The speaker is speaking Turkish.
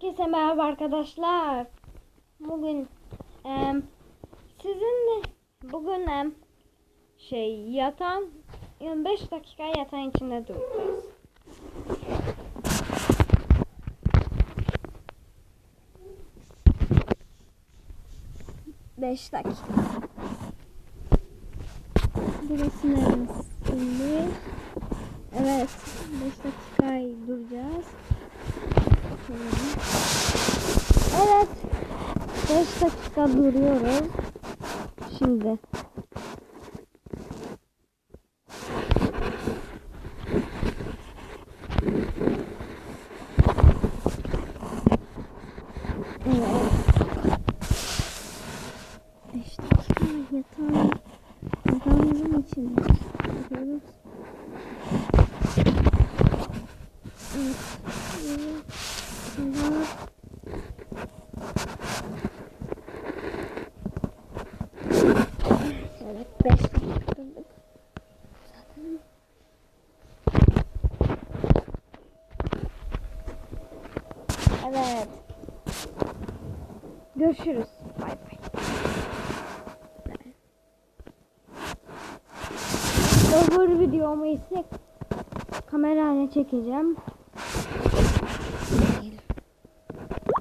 Herkese merhaba arkadaşlar. Bugün em, sizinle bugün em, şey yatan 25 dakika yatan içinde duracağız. Beş dakika. Burası neresi? Evet. 5 dakika duracağız. Şöyle. Evet. 5 dakika duruyoruz. Şimdi. Evet. 5 dakika yatağın yatağımızın içinde. Bakıyoruz. Evet. Evet, 5 dakika durduk. Zaten Evet. Görüşürüz. Bay bay. Öbür videomu ise kamerayla çekeceğim.